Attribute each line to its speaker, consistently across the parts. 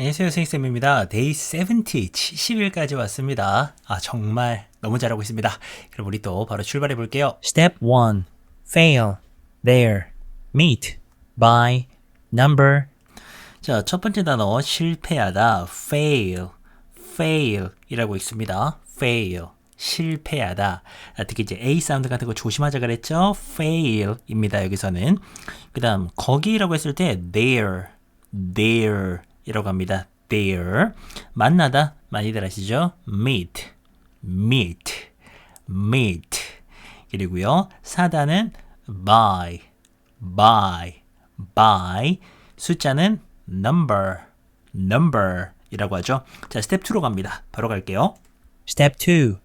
Speaker 1: 안녕하세요 선생님입니다. 데이 70, 70일까지 왔습니다. 아 정말 너무 잘하고 있습니다. 그럼 우리 또 바로 출발해 볼게요.
Speaker 2: Step 1. Fail. There. Meet. By. Number.
Speaker 1: 자, 첫 번째 단어 실패하다 fail, fail 이라고 있습니다. fail 실패하다. 아, 특히 이제 A 사운드 같은 거 조심하자 그랬죠? fail입니다. 여기서는. 그다음 거기라고 했을 때 there, there 이라고 합니다. there 만나다 많이들 아시죠? meet, meet, meet 그리고요 사다는 buy, buy, buy 숫자는 number, number 이라고 하죠. 자, 스텝 2로 갑니다. 바로 갈게요.
Speaker 2: Step 2.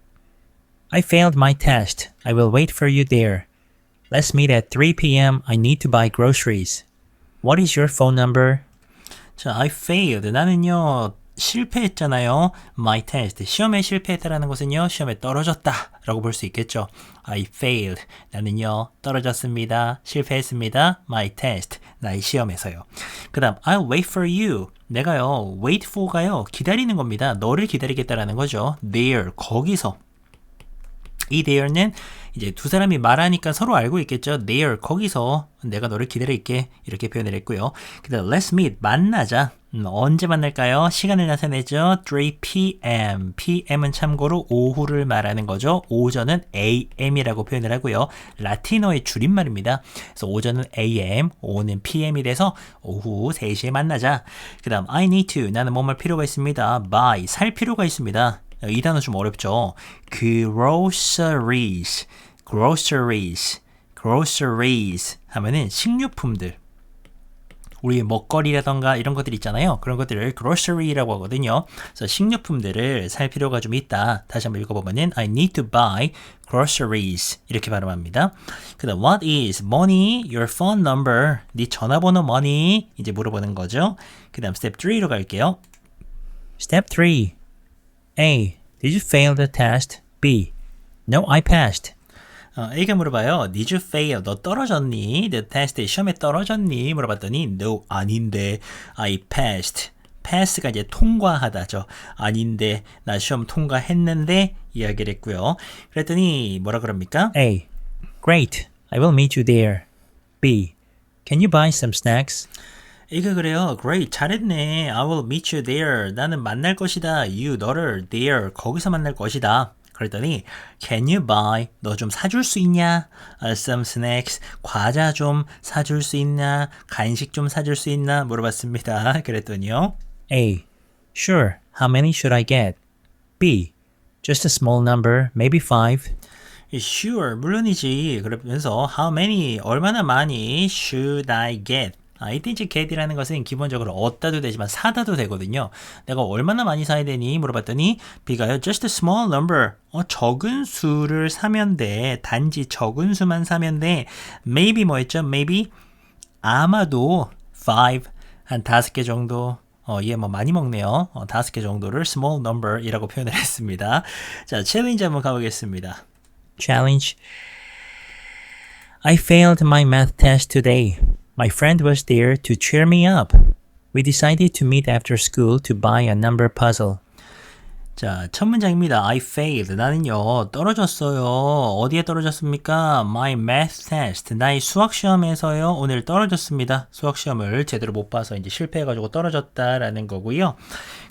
Speaker 2: I failed my test. I will wait for you there. Let's meet at 3 p.m. I need to buy groceries. What is your phone number?
Speaker 1: 자, I failed. 나는요, 실패했잖아요. My test. 시험에 실패했다라는 것은요, 시험에 떨어졌다. 라고 볼 수 있겠죠. I failed. 나는요, 떨어졌습니다. 실패했습니다. My test. 나의 시험에서요. 그 다음, I'll wait for you. 내가요, wait for가요, 기다리는 겁니다. 너를 기다리겠다라는 거죠. there. 거기서. 이 there는 이제 두 사람이 말하니까 서로 알고 있겠죠. there 거기서 내가 너를 기다릴게 이렇게 표현을 했고요. 그다음 let's meet 만나자. 음, 언제 만날까요? 시간을 나타내죠. 3 p.m. p.m.은 참고로 오후를 말하는 거죠. 오전은 a.m.이라고 표현을 하고요. 라틴어의 줄임말입니다. 그래서 오전은 a.m., 오후는 p.m.이 돼서 오후 3시에 만나자. 그다음 I need to 나는 뭐할 필요가 있습니다. buy 살 필요가 있습니다. 이 단어 좀 어렵죠. groceries, groceries, groceries 하면은 식료품들. 우리 먹거리라던가 이런 것들 있잖아요. 그런 것들을 grocery라고 하거든요. 그래서 식료품들을 살 필요가 좀 있다. 다시 한번 읽어보면은 I need to buy groceries 이렇게 발음합니다. 그다음 what is money? Your phone number. 네 전화번호 뭐니? 이제 물어보는 거죠. 그다음 step 3로 갈게요.
Speaker 2: Step 3. A. Did you fail the test? B. No, I passed.
Speaker 1: 어, A가 물어봐요. Did you fail? 너 떨어졌니? The test 시험에 떨어졌니? 물어봤더니 No, 아닌데. I passed. pass가 이제 통과하다죠. 아닌데 나 시험 통과했는데 이야기를 했고요. 그랬더니 뭐라 그럽니까?
Speaker 2: A. Great. I will meet you there. B. Can you buy some snacks?
Speaker 1: A가 그래요. Great. 잘했네. I will meet you there. 나는 만날 것이다. You 너를 there. 거기서 만날 것이다. 그랬더니 Can you buy? 너 좀 사줄 수 있냐? Uh, some snacks. 과자 좀 사줄 수 있나? 간식 좀 사줄 수 있나? 물어봤습니다. 그랬더니요.
Speaker 2: A. Sure. How many should I get? B. Just a small number, maybe five.
Speaker 1: Sure. 물론이지. 그러면서 How many? 얼마나 많이 should I get? 아, 이제 get이라는 것은 기본적으로 얻다도 되지만 사다도 되거든요. 내가 얼마나 많이 사야 되니? 물어봤더니 B가요. Just a small number. 어, 적은 수를 사면 돼. 단지 적은 수만 사면 돼. Maybe 뭐였죠? Maybe 아마도 five 한 다섯 개 정도 어, 얘 뭐 많이 먹네요. 어, 다섯 개 정도를 small number이라고 표현을 했습니다. 자, 챌린지 한번 가보겠습니다.
Speaker 2: Challenge. I failed my math test today. My friend was there to cheer me up. We decided to meet after school to buy a number puzzle.
Speaker 1: 자, 첫 문장입니다. I failed. 나는요, 떨어졌어요. 어디에 떨어졌습니까? My math test. 나의 수학 시험에서요, 오늘 떨어졌습니다. 수학 시험을 제대로 못 봐서 이제 실패해가지고 떨어졌다라는 거고요.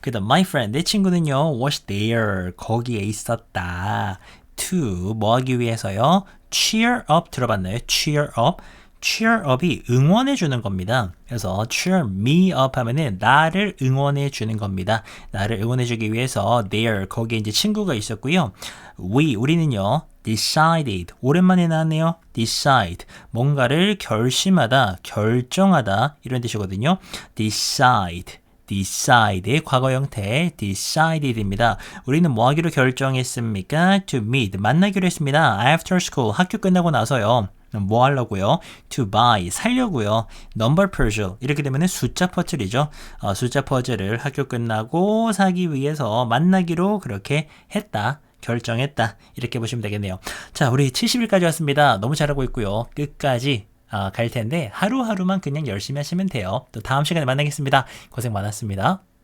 Speaker 1: 그 다음, my friend. 내 친구는요, was there. 거기에 있었다. to, 뭐 하기 위해서요? cheer up 들어봤나요? cheer up. Cheer up이 응원해 주는 겁니다. 그래서 cheer me up 하면은 나를 응원해 주는 겁니다. 나를 응원해 주기 위해서 there 거기에 이제 친구가 있었고요. we 우리는요. decided 오랜만에 나왔네요. decide 뭔가를 결심하다, 결정하다 이런 뜻이거든요. decide decide의 과거 형태 decided입니다. 우리는 뭐 하기로 결정했습니까? to meet 만나기로 했습니다. after school 학교 끝나고 나서요. 뭐 하려고요? to buy 살려고요. number puzzle 이렇게 되면 숫자 퍼즐이죠. 어, 숫자 퍼즐을 학교 끝나고 사기 위해서 만나기로 그렇게 했다. 결정했다. 이렇게 보시면 되겠네요. 자, 우리 70일까지 왔습니다. 너무 잘하고 있고요. 끝까지 어, 갈 텐데 하루하루만 그냥 열심히 하시면 돼요. 또 다음 시간에 만나겠습니다. 고생 많았습니다.